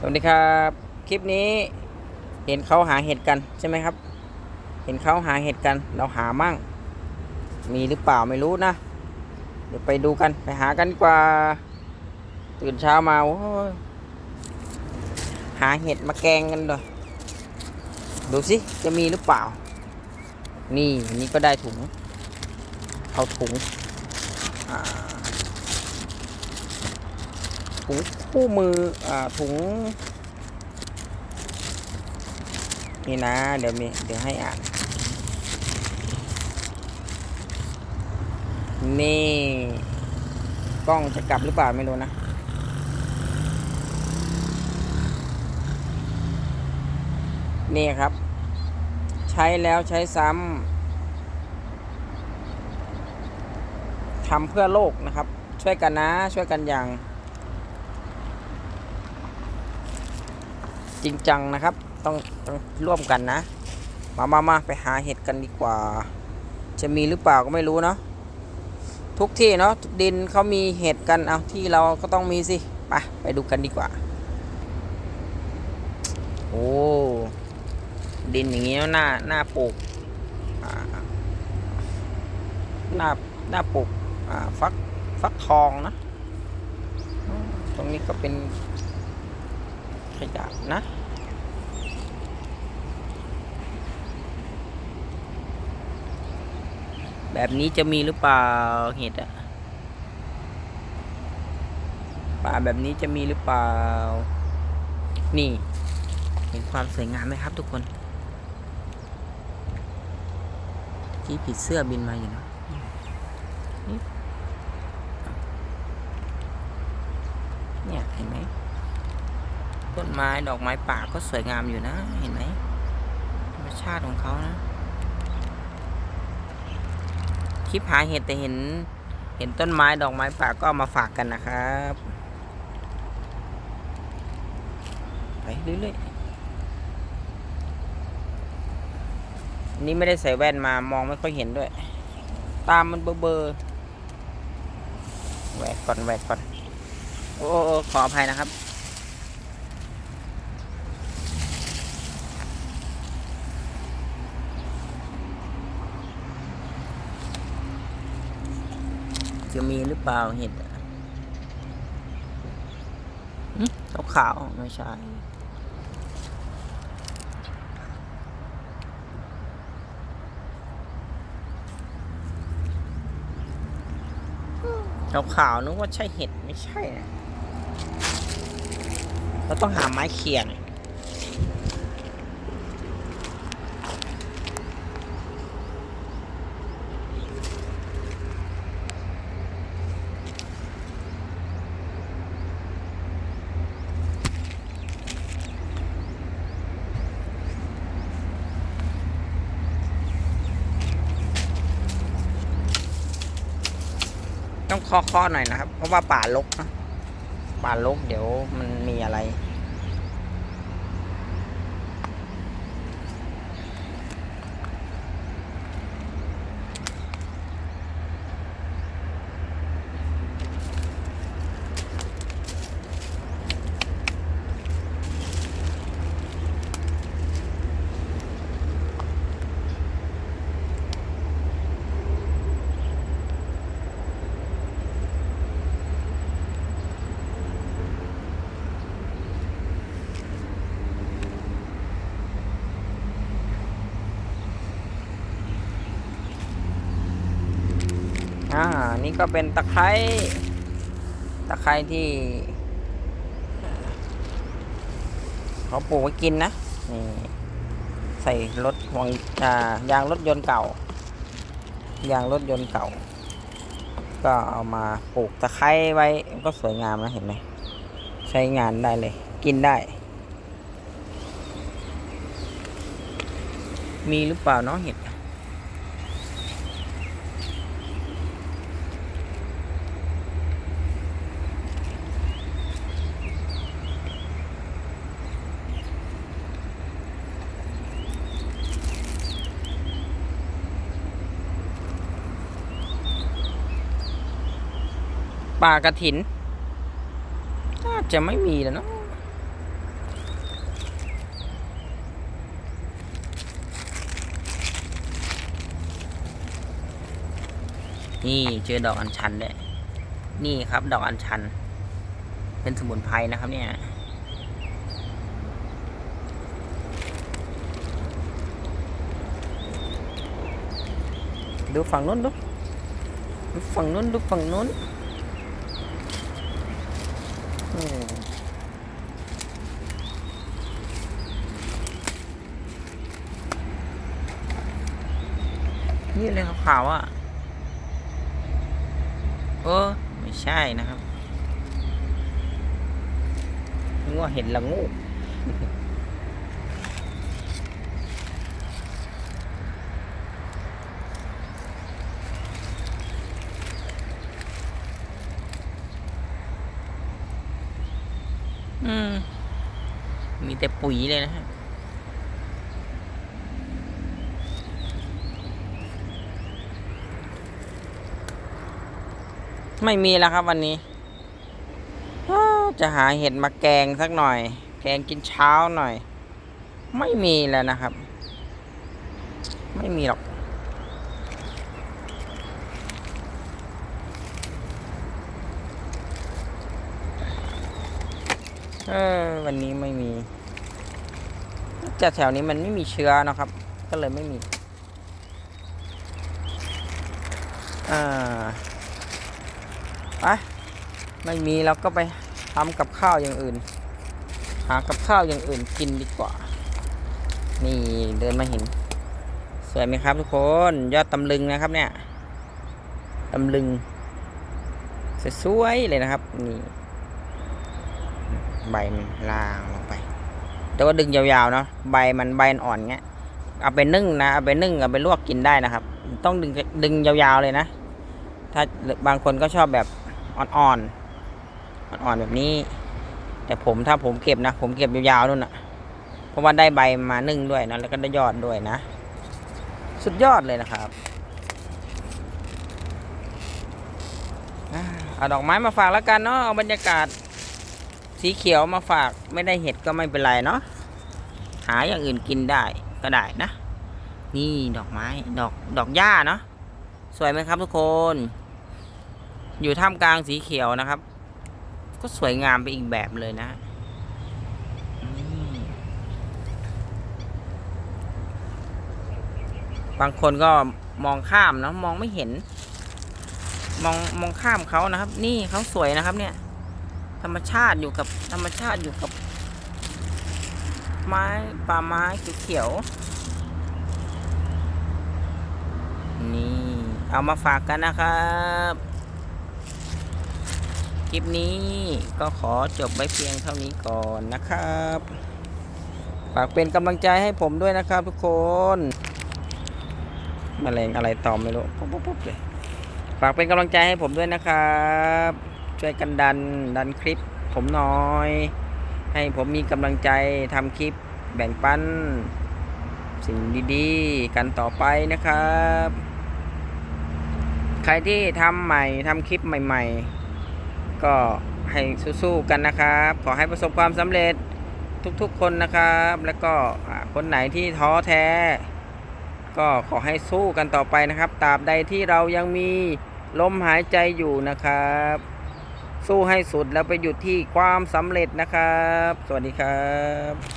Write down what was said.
สวัสดีครับ คลิปนี้เห็นเขาหาเห็ดกันใช่ไหมครับ เห็นเขาหาเห็ดกันเราหามั่ง มีหรือเปล่าไม่รู้นะ เดี๋ยวไปดูกันไปหากันกว่า ตื่นเช้ามาโอ้หาเห็ดมาแกงกันเลยดูสิจะมีหรือเปล่า นี่อันนี้ก็ได้ถุง เอาถุงอ่า ถุงคู่มืออ่าถุง นี่นะ เดี๋ยวมีเดี๋ยวให้อ่าน นี่กล้องจะกลับหรือเปล่าไม่รู้นะนี่ครับ ใช้แล้วใช้ซ้ำทำเพื่อโลกนะครับ ช่วยกันนะ ช่วยกันอย่าง จริงจังนะครับ ต้องต้องร่วมกันนะ มามามาไปหาเห็ดกันดีกว่า จะมีหรือเปล่าก็ไม่รู้เนาะทุกที่เนาะดินเขามีเห็ดกันเอาที่เราก็ต้องมีสิไปไปดูกันดีกว่า โอ้ดินอย่างงี้หน้าหน้าปลูกอ่าหน้าหน้าปลูกฟักฟักทองนะ ตรงนี้ก็เป็น ขยะนะแบบนี้จะมีหรือเปล่าเห็ดอะป่าแบบนี้จะมีหรือเปล่า นี่ เห็นความสวยงามไหมครับทุกคนที่ผีเสื้อบินมาอยู่นะเนี่ยเห็นไหม ต้นไม้ดอกไม้ป่าก็สวยงามอยู่นะ เห็นไหมธรรมชาติของเขานะ คลิปหาเห็ดแต่เห็น เห็นต้นไม้ดอกไม้ป่าก็ามาฝากกันนะครับ ไปเรื่อยๆนนี้ไม่ได้ใส่แว่นมามองไม่ค่อยเห็นด้วย ตามมันเบอเบอร์แหวกก่อนแหวกก่อน โอ้ขออภัยนะครับ จะมีหรือเปล่าเห็ดอะหึขาวไม่ใช่ ขาวๆนึกว่าใช่เห็ด ไม่ใช่นะเราต้องหาไม้เขี่ยหน่ ต้องเคาะๆหน่อยนะครับ เพราะว่าป่าลกนะป่าลกเดี๋ยวมันมีอะไร อ่า นี่ก็เป็นตะไคร้ ตะไคร้ที่ เขาปลูกไว้กินนะ นี่ ใส่รถวงอ่ายางรถยนต์เก่า ยางรถยนต์เก่า ก็เอามาปลูกตะไคร้ไว้ ก็สวยงามนะเห็นไหม ใช้งานได้เลย กินได้ มีหรือเปล่าเนาะเห็ด ป่ากระถิน น่าจะไม่มีแล้วเนาะนี่เจอดอกอัญชันด้ยนี่ครับ ดอกอัญชัน เป็นสมุนไพรนะครับเนี่ยดูฝั่งนู้นดูดูฝั่งนู้นดูฝั่งนู้น นี่เลยขาวๆอะเออไม่ใช่นะครับงัวเห็นละงู อืม มีแต่ปุ๋ยเลยนะฮะไม่มีแล้วครับวันนี้จะหาเห็ดมาแกงสักหน่อย แกงกินเช้าหน่อย ไม่มีแล้วนะครับ ไม่มีหรอก เออวันนี้ไม่มีจะแถวนี้มันไม่มีเชื้อนะครับ ก็เลยไม่มีอ่าไปไม่มีเราก็ไปทำกับข้าวอย่างอื่น หากับข้าวอย่างอื่นกินดีกว่า นี่เดินมาเห็น สวยไหมครับทุกคนยอดตำลึงนะครับเนี่ยตำลึงสวยๆเลยนะครับนี่ ใบมันล่างลงไป แต่ว่าดึงยาวๆเนาะใบมันใบนอ่อนเงี้ยเอาไปนึ่งนะเอาไปนึ่งเอาไปลวกกินได้นะครับ ต้องดึงดึงยาวๆเลยนะ ถ้าบางคนก็ชอบแบบอ่อนๆอ่อนๆแบบนี้ แต่ผมถ้าผมเก็บนะ ผมเก็บยาวๆนู่นน่ะเพราะว่าได้ใบมานึ่งด้วยนะแล้วก็ได้ยอดด้วยนะ สุดยอดเลยนะครับเอาดอกไม้มาฝากแล้วกันเนาะเอาบรรยากาศ สีเขียวมาฝากไม่ได้เห็ดก็ไม่เป็นไรเนาะหาอย่างอื่นกินได้ก็ได้นะ นี่ดอกไม้ดอกดอกหญ้าเนาะสวยไหมครับทุกคน อยู่ท่ามกลางสีเขียวนะครับ ก็สวยงามไปอีกแบบเลยนะบางคนก็มองข้ามเนาะมองไม่เห็น มองมองข้ามเขานะครับ นี่เขาสวยนะครับเนี่ย ธรรมชาติอยู่กับธรรมชาติอยู่กับ ไม้ป่าไม้เขียวๆนี่ เอามาฝากกันนะครับ คลิปนี้ก็ขอจบไว้เพียงเท่านี้ก่อนนะครับ ฝากเป็นกำลังใจให้ผมด้วยนะครับทุกคนมแมลงอะไรตอมไม่รู้ปุ๊บปุ๊บปุ๊บเลยฝากเป็นกำลังใจให้ผมด้วยนะครับ ช่วยกันดันดันคลิป ผมหน่อย ให้ผมมีกำลังใจทำคลิปแบ่งปัน สิ่งดีๆ กันต่อไปนะครับ ใครที่ทำใหม่ทำคลิปใหม่ ๆ ก็ให้สู้ๆกันนะครับ ขอให้ประสบความสำเร็จทุกๆคนนะครับ แล้วก็คนไหนที่ท้อแท้ ก็ขอให้สู้กันต่อไปนะครับตราบใดที่เรายังมีลมหายใจอยู่นะครับ สู้ให้สุดแล้วไปหยุดที่ความสำเร็จนะครับ สวัสดีครับ